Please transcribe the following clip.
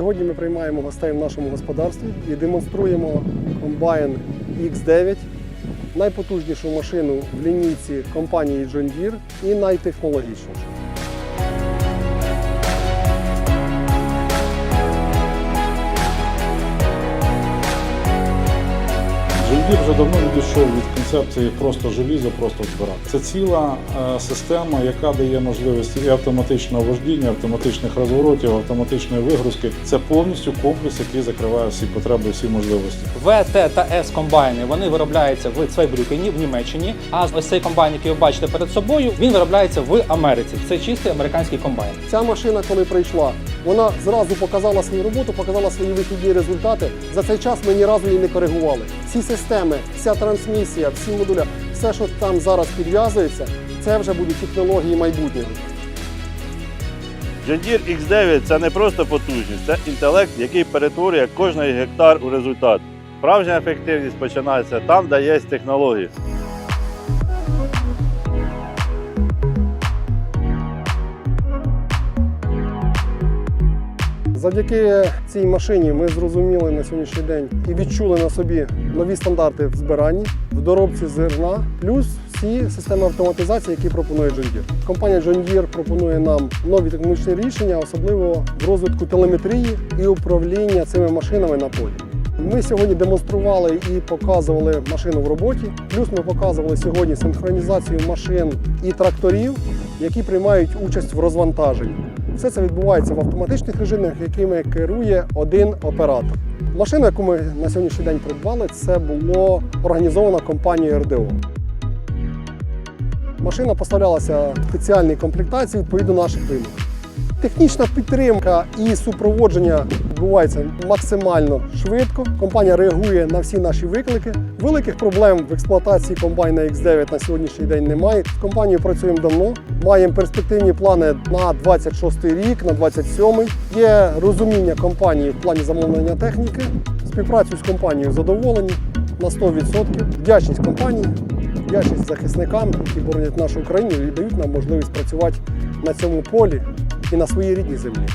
Сьогодні ми приймаємо гостей в нашому господарстві і демонструємо комбайн X9, найпотужнішу машину в лінійці компанії John Deere і найтехнологічнішу. Джельдір вже давно відійшов від концепції просто желізо, просто збирати. Це ціла е, система, яка дає можливість і автоматичного вождіння, автоматичних розворотів, автоматичної вигрузки. Це повністю комплекс, який закриває всі потреби, всі можливості. В, Т та С комбайни вони виробляються в Цвайбрюкені в Німеччині. А ось цей комбайн, який ви бачите перед собою, він виробляється в Америці. Це чистий американський комбайн. Ця машина, коли прийшла, вона зразу показала свою роботу, показала свої вихідні результати. За цей час ми ні разу її не коригували. Всі системи, вся трансмісія, всі модуля, все, що там зараз підв'язується, це вже будуть технології майбутнього. John Deere X9 це не просто потужність, це інтелект, який перетворює кожний гектар у результат. Справжня ефективність починається там, де є технології. Завдяки цій машині ми зрозуміли на сьогоднішній день і відчули на собі нові стандарти в збиранні, в доробці зерна, плюс всі системи автоматизації, які пропонує John Deere. Компанія John Deere пропонує нам нові технологічні рішення, особливо в розвитку телеметрії і управління цими машинами на полі. Ми сьогодні демонстрували і показували машину в роботі. Плюс ми показували сьогодні синхронізацію машин і тракторів, які приймають участь в розвантаженні. Все це відбувається в автоматичних режимах, якими керує один оператор. Машину, яку ми на сьогоднішній день придбали, це було організовано компанією РДО. Машина поставлялася в спеціальній комплектації відповідно наших вимог. Технічна підтримка і супроводження відбувається максимально швидко. Компанія реагує на всі наші виклики. Великих проблем в експлуатації комбайна X9 на сьогоднішній день немає. З компанією працюємо давно. Маємо перспективні плани на 26 рік, на 27-й. Є розуміння компанії в плані замовлення техніки. Співпрацю з компанією задоволені на 100%. Вдячність компанії, вдячність захисникам, які боронять нашу Україну і дають нам можливість працювати на цьому полі і на своїй рідній землі.